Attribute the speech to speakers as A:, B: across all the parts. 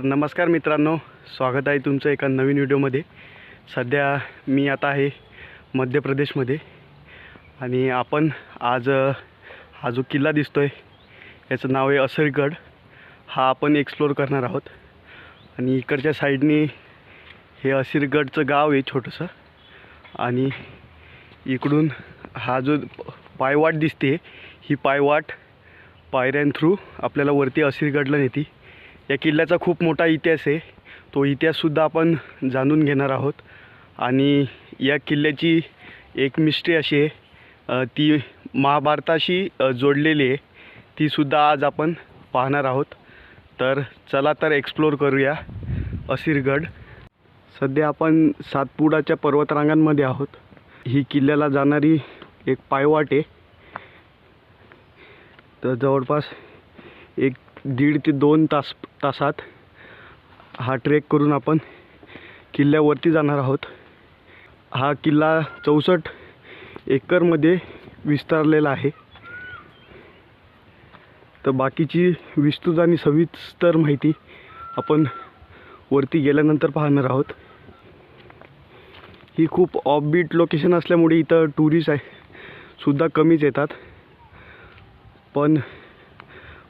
A: तर नमस्कार मित्रांनो स्वागत आहे तुमचं एका नवीन व्हिडिओमध्ये. सध्या मी आता आहे मध्य प्रदेशमध्ये आणि आपण आज हा जो किल्ला दिसतो आहे याचं नाव आहे असरगड हा आपण एक्सप्लोर करणार आहोत. आणि इकडच्या साईडनी हे असिरगडचं गाव आहे छोटंसं. आणि इकडून हा जो पायवाट दिसते ही पायवाट पायऱ्यां थ्रू आपल्याला वरती असिरगडला नेती. या किल्ल्याचा खूप मोठा इतिहास आहे. तो इतिहाससुद्धा आपण जाणून घेणार आहोत. आणि या किल्ल्याची एक मिस्ट्री अशी आहे. ती महाभारताशी जोडलेली आहे. तीसुद्धा आज आपण पाहणार आहोत. तर चला तर एक्सप्लोर करूया. असिरगड सध्या आपण सातपुडाच्या पर्वतरांगांमध्ये आहोत. ही किल्ल्याला जाणारी एक पायवाट आहे. तर जवळपास एक दीड ते दोन तास तासात हा ट्रेक करून आपण किल्ल्यावरती जाणार आहोत. हा किल्ला चौसष्ट एकरमध्ये विस्तारलेला आहे. तर बाकीची विस्तृत आणि सविस्तर माहिती आपण वरती गेल्यानंतर पाहणार आहोत. ही खूप ऑफबीट लोकेशन असल्यामुळे इथं टुरिस्ट आहे सुद्धा कमीच येतात. पण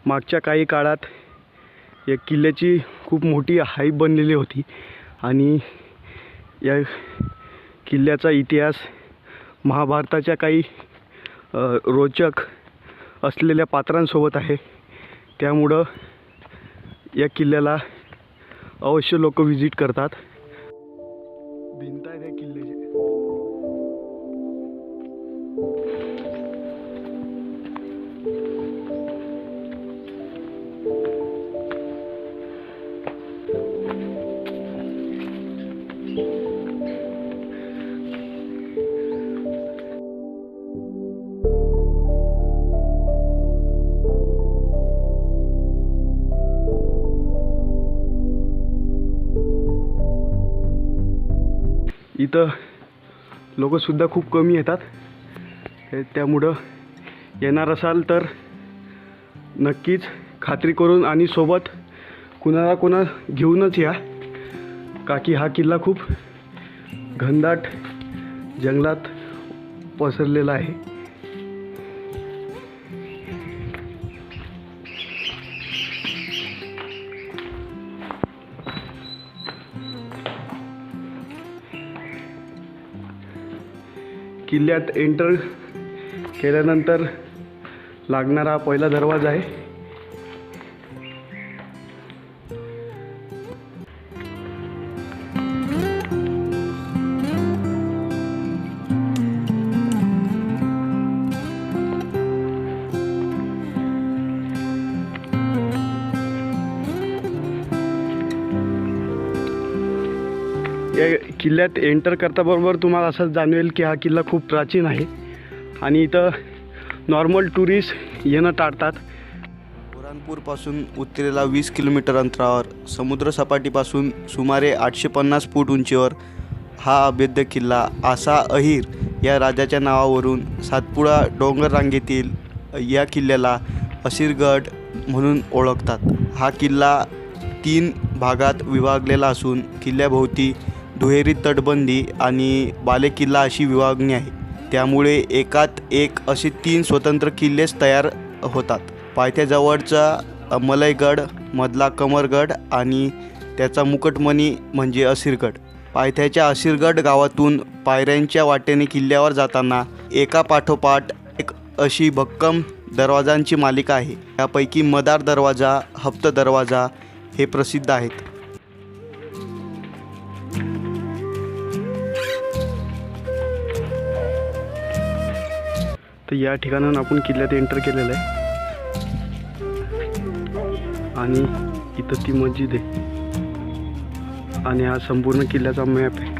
A: मागच्या काही काळात या किल्ल्याची खूप मोठी हाईप बनलेली होती. आणि या किल्ल्याचा इतिहास महाभारताच्या काही रोचक असलेल्या पात्रांसोबत आहे. त्यामुळं या किल्ल्याला अवश्य लोक व्हिजिट करतात. भिंत आहे त्या किल्ल्याची. इथं लोकसुद्धा खूप कमी येतात. त्यामुळं येणार असाल तर नक्कीच खात्री करून आणि सोबत कुणाला कुणा घेऊनच या. का की हा किल्ला खूप घनदाट जंगलात पसरलेला आहे. किल्ल्यात एंटर केल्यानंतर लागणारा हा पहिला दरवाजा आहे. या किल्ल्यात एंटर करताबरोबर तुम्हाला असं जाणवेल की हा किल्ला खूप प्राचीन आहे. आणि इथं नॉर्मल टुरिस्ट येणं टाळतात.
B: बुऱ्हाणपूरपासून उत्तरेला वीस किलोमीटर अंतरावर समुद्रसपाटीपासून सुमारे आठशे पन्नास फूट उंचीवर हा अभेद्य किल्ला आसा अहिर या राजाच्या नावावरून सातपुडा डोंगर रांगेतील या किल्ल्याला असिरगड म्हणून ओळखतात. हा किल्ला तीन भागात विभागलेला असून किल्ल्याभोवती दुहेरी तटबंदी आणि बालेकिल्ला अशी विभागणी आहे. त्यामुळे एकात एक असे तीन स्वतंत्र किल्लेच तयार होतात. पायथ्याजवळचा मलयगड मधला कमरगड आणि त्याचा मुकटमणी म्हणजे असिरगड. पायथ्याच्या असिरगड गावातून पायऱ्यांच्या वाटेने किल्ल्यावर जाताना एका पाठोपाठ एक अशी भक्कम दरवाजांची मालिका आहे. यापैकी मदार दरवाजा हप्त दरवाजा हे प्रसिद्ध आहेत.
A: या ठिकाणाहून आपण किल्ल्यात एंटर केलेलं आहे. आणि इथं ती मस्जिद आहे. आणि हा संपूर्ण किल्ल्याचा मॅप आहे.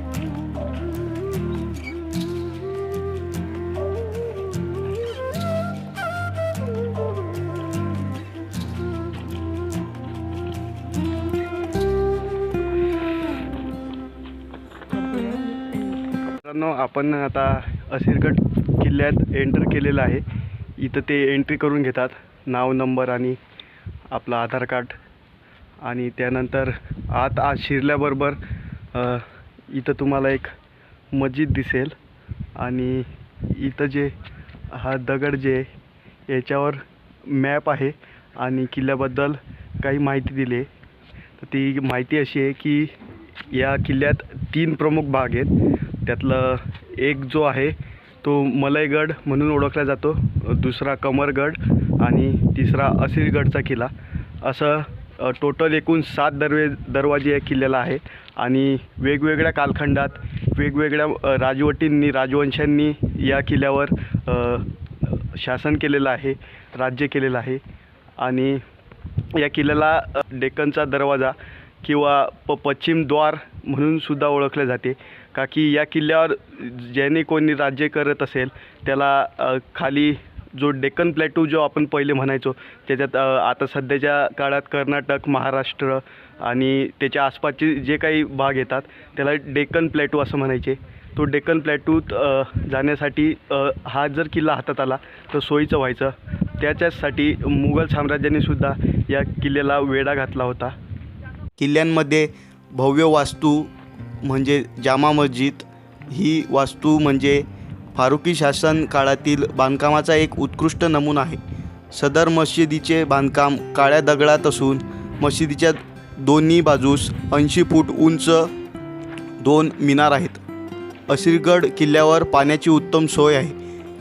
A: आपण आता असिरगड किल्ल्यात एंटर केलेलं आहे. इथं ते एंट्री करून घेतात. नाव नंबर आणि आपलं आधार कार्ड
C: आणि त्यानंतर आत आज शिरल्याबरोबर इथं तुम्हाला एक मस्जिद दिसेल. आणि इथं जे हा दगड जे आहे, याच्यावर मॅप आहे. आणि किल्ल्याबद्दल काही माहिती दिली आहे. तर ती माहिती अशी आहे की या किल्ल्यात तीन प्रमुख भाग आहेत. त्यातलं एक जो आहे तो मलयगड म्हणून ओळखला जातो. दुसरा कमरगड आणि तिसरा असिरगडचा किल्ला. असं टोटल एकूण सात दरवे दरवाजे या किल्ल्याला आहे. आणि वेगवेगळ्या कालखंडात वेगवेगळ्या राजवटींनी राजवंशांनी या किल्ल्यावर शासन केलेलं आहे राज्य केलेलं आहे. आणि या किल्ल्याला डेक्कनचा दरवाजा किंवा प पश्चिम द्वार म्हणून सुद्धा ओळखले जाते. का की या किल्ल्यावर ज्याने कोणी राज्य करत असेल त्याला खाली जो डेक्कन प्लॅटू जो आपण पहिले म्हणायचो त्याच्यात आता सध्याच्या काळात कर्नाटक महाराष्ट्र आणि त्याच्या आसपासचे जे काही भाग येतात त्याला डेक्कन प्लॅटू असं म्हणायचे. तो डेक्कन प्लॅटूत जाण्यासाठी हा जर किल्ला हातात आला तर सोयीचं व्हायचं. त्याच्यासाठी मुघल साम्राज्याने सुद्धा या किल्ल्याला वेढा घातला होता.
A: किल्ल्यांमध्ये भव्य वास्तू म्हणजे जामा मस्जिद ही वास्तू म्हणजे फारुकी शासन काळातील बांधकामाचा एक उत्कृष्ट नमुना आहे. सदर मशिदीचे बांधकाम काळ्या दगडात असून मशिदीच्या दोन्ही बाजूस ऐंशी फूट उंच दोन मिनार आहेत. असिरगड किल्ल्यावर पाण्याची उत्तम सोय आहे.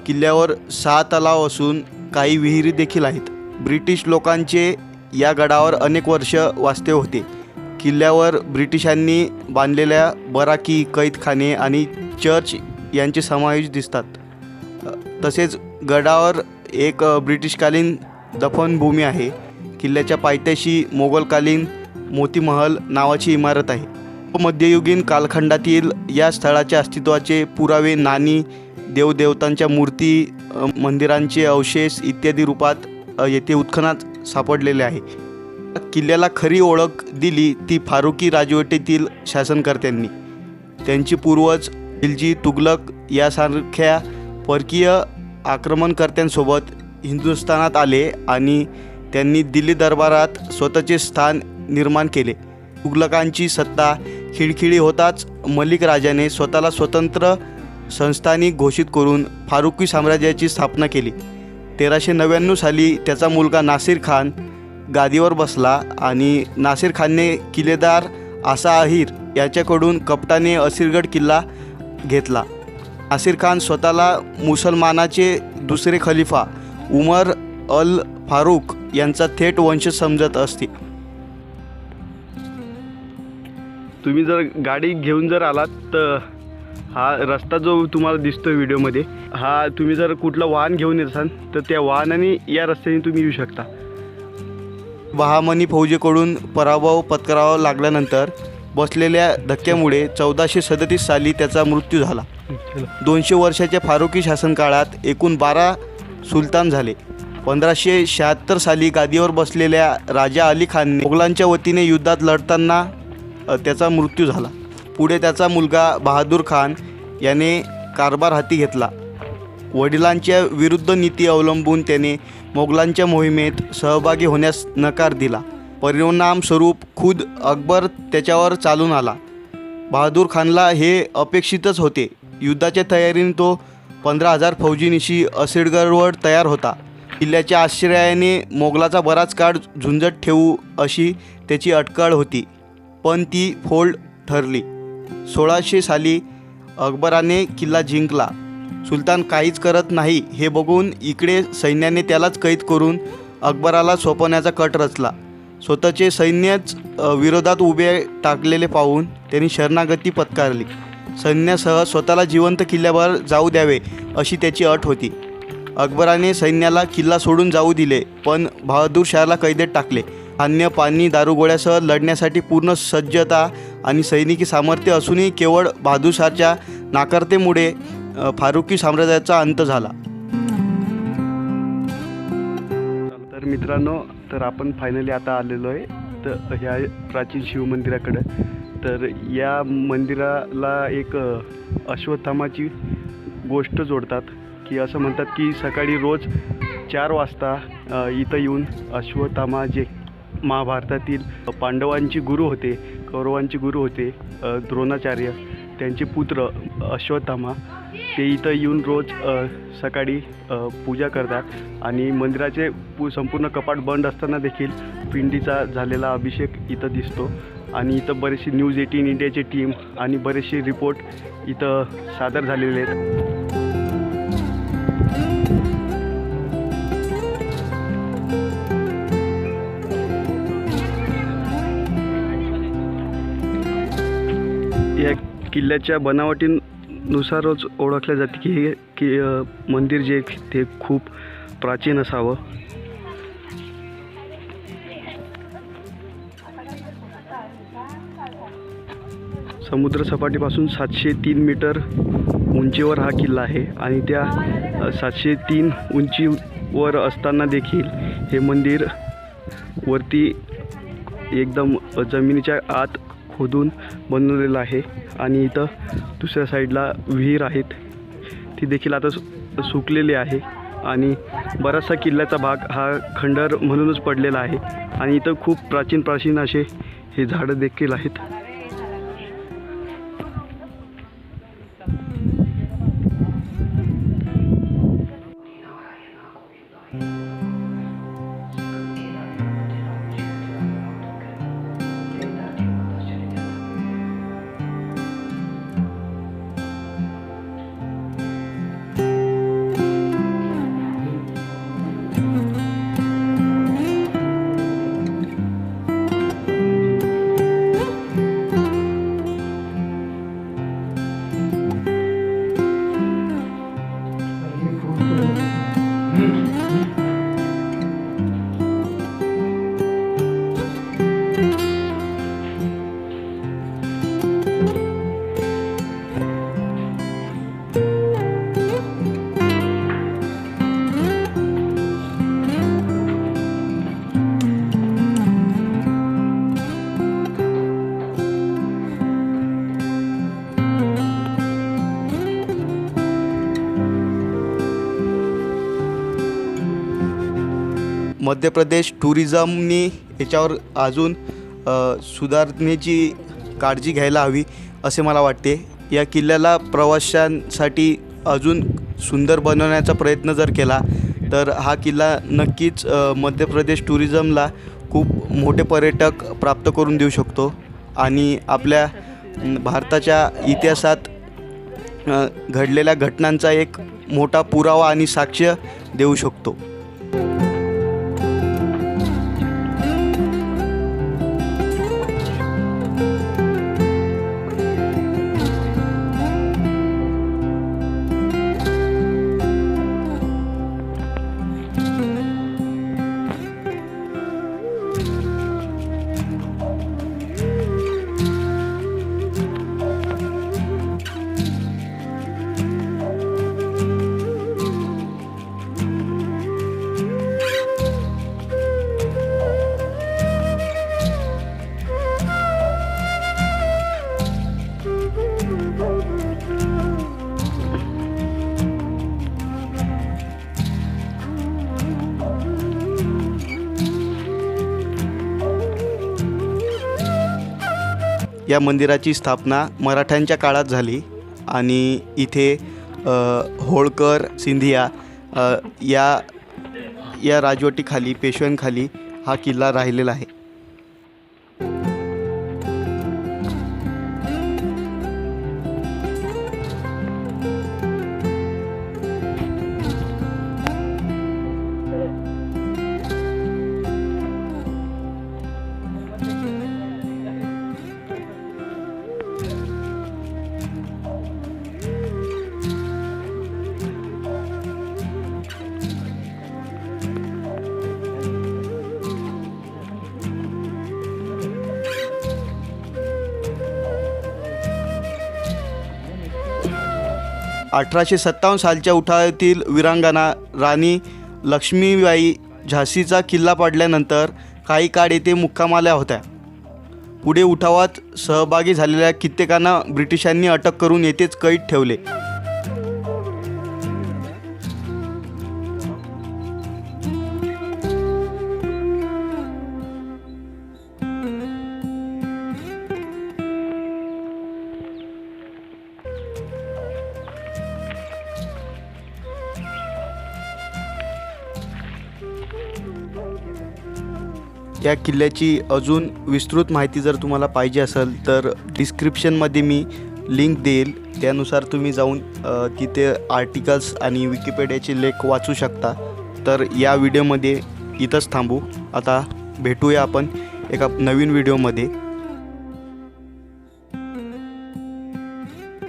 A: किल्ल्यावर सहा तलाव असून काही विहिरी देखील आहेत. ब्रिटिश लोकांचे या गडावर अनेक वर्ष वास्तव्य होते. किल्ल्यावर ब्रिटिशांनी बांधलेल्या बराकी कैदखाने आणि चर्च यांचे समावेश दिसतात. तसेच गडावर एक ब्रिटिशकालीन दफनभूमी आहे. किल्ल्याच्या पायथ्याशी मोगलकालीन मोतीमहल नावाची इमारत आहे. मध्ययुगीन कालखंडातील या स्थळाच्या अस्तित्वाचे पुरावे नाणी देवदेवतांच्या मूर्ती मंदिरांचे अवशेष इत्यादी रूपात येथे उत्खनात सापडलेले आहे. किल्ल्याला खरी ओळख दिली ती फारुकी राजवटीतील शासनकर्त्यांनी. त्यांची पूर्वज खिलजी तुगलक यासारख्या परकीय आक्रमणकर्त्यांसोबत हिंदुस्थानात आले आणि त्यांनी दिल्ली दरबारात स्वतःचे स्थान निर्माण केले. तुगलकांची सत्ता खिळखिळी होताच मलिक राजाने स्वतःला स्वतंत्र संस्थानिक घोषित करून फारुकी साम्राज्याची स्थापना केली. तेराशे नव्याण्णव साली त्याचा मुलगा नासिर खान गादीवर बसला आणि नासिर खानने किल्लेदार आसा अहिर याच्याकडून कपटाने असिरगड किल्ला घेतला. आसिर खान स्वतःला मुसलमानाचे दुसरे खलिफा उमर अल फारूक यांचा थेट वंश समजत असते.
C: तुम्ही जर गाडी घेऊन जर आलात तर हा रस्ता जो तुम्हाला दिसतोय व्हिडिओमध्ये हा तुम्ही जर कुठलं वाहन घेऊन येत असाल तर त्या वाहनाने या रस्त्याने तुम्ही येऊ शकता.
A: बहामनी फौजेकडून पराभव पत्करावा लागल्यानंतर बसलेल्या धक्क्यामुळे चौदाशे सदतीस साली त्याचा मृत्यू झाला. दोनशे वर्षाच्या फारुकी शासनकाळात एकूण बारा सुलतान झाले. पंधराशे शहात्तर साली गादीवर बसलेल्या राजा अली खानने मुघलांच्या वतीने युद्धात लढताना त्याचा मृत्यू झाला. पुढे त्याचा मुलगा बहादूर खान याने कारभार हाती घेतला. वडिलांच्या विरुद्ध नीती अवलंबून त्याने मोगलांच्या मोहिमेत सहभागी होण्यास नकार दिला. परिणामस्वरूप खुद अकबर त्याच्यावर चालून आला. बहादूर खानला हे अपेक्षितच होते. युद्धाच्या तयारीने तो पंधरा हजार फौजीनिशी असिडगडवर तयार होता. किल्ल्याच्या आश्रयाने मोगलाचा बराच काळ झुंजत ठेवू अशी त्याची अटकळ होती पण ती फोल्ड ठरली. सोळाशे साली अकबराने किल्ला जिंकला. सुलतान काहीच करत नाही हे बघून इकडे सैन्याने त्यालाच कैद करून अकबराला सोपवण्याचा कट रचला. स्वतःचे सैन्यच विरोधात उभे टाकलेले पाहून त्यांनी शरणागती पत्कारली. सैन्यासह स्वतःला जिवंत किल्ल्यावर जाऊ द्यावे अशी त्याची अट होती. अकबराने सैन्याला किल्ला सोडून जाऊ दिले पण बहादूर शहाला कैदेत टाकले. धान्य पाणी दारुगोळ्यासह लढण्यासाठी पूर्ण सज्जता आणि सैनिकी सामर्थ्य असूनही केवळ बहादुरशाहच्या नाकारतेमुळे फारुकी साम्राज्याचा अंत झाला.
C: तर मित्रांनो तर आपण फायनली आता आलेलो आहे. तर ह्या प्राचीन शिवमंदिराकडं तर या मंदिराला एक अश्वत्थामाची गोष्ट जोडतात. की असं म्हणतात की सकाळी रोज चार वाजता इथं येऊन अश्वत्थामा जे महाभारतातील पांडवांचे गुरु होते कौरवांचे गुरु होते द्रोणाचार्य त्यांचे पुत्र अश्वत्थामा ते इथं येऊन रोज सकाळी पूजा करतात. आणि मंदिराचे पू संपूर्ण कपाट बंद असताना देखील पिंडीचा झालेला अभिषेक इथं दिसतो. आणि इथं बरेचसे न्यूज एटीन इंडियाची टीम आणि बरेचसे रिपोर्ट इथं सादर झालेले आहेत. किल्ल्याच्या बनावटीनुसारच ओळखल्या जाते की हे की मंदिर जे ते खूप प्राचीन असावं. समुद्रसपाटीपासून सातशे तीन मीटर उंचीवर हा किल्ला आहे आणि त्या सातशे तीन उंचीवर असताना देखील हे मंदिर वरती एकदम जमिनीच्या आत खोदून बनवलेलं आहे. आणि इथं दुसऱ्या साईडला विहीर आहेत. ती देखील आता सु सुकलेली आहे. आणि बराचसा किल्ल्याचा भाग हा खंडर म्हणूनच पडलेला आहे. आणि इथं खूप प्राचीन प्राचीन असे हे झाडं देखील आहेत.
A: मध्य प्रदेश टुरिझमनी याच्यावर अजून सुधारण्याची सुधारणेची काळजी घ्यायला हवी असे मला वाटते. या किल्ल्याला प्रवाशांसाठी अजून सुंदर बनवण्याचा प्रयत्न जर केला तर हा किल्ला नक्कीच मध्य प्रदेश टुरिझमला खूप मोठे पर्यटक प्राप्त करून देऊ शकतो. आणि आपल्या भारताच्या इतिहासात घडलेल्या घटनांचा एक मोठा पुरावा आणि साक्ष देऊ शकतो. या मंदिराची स्थापना मराठ्यांच्या काळात झाली आणि इथे होळकर सिंधिया या या राजवटीखाली पेशव्यांखाली हा किल्ला राहिलेला आहे. अठराशे सत्तावन्न सालच्या उठावातील विरांगणा राणी लक्ष्मीबाई झाशीचा किल्ला पडल्यानंतर काही काळ येथे मुक्कामाल्या होत्या. पुढे उठावात सहभागी झालेल्या कित्येकांना ब्रिटिशांनी अटक करून येथेच कैद ठेवले. या किल्ल्याची अजून विस्तृत माहिती जर तुम्हाला पाहिजे असेल तर डिस्क्रिप्शनमध्ये मी लिंक देईल. त्यानुसार तुम्ही जाऊन तिथे आर्टिकल्स आणि विकिपेडियाचे लेख वाचू शकता. तर या व्हिडिओमध्ये इथंच थांबू. आता भेटूया आपण एका नवीन व्हिडिओमध्ये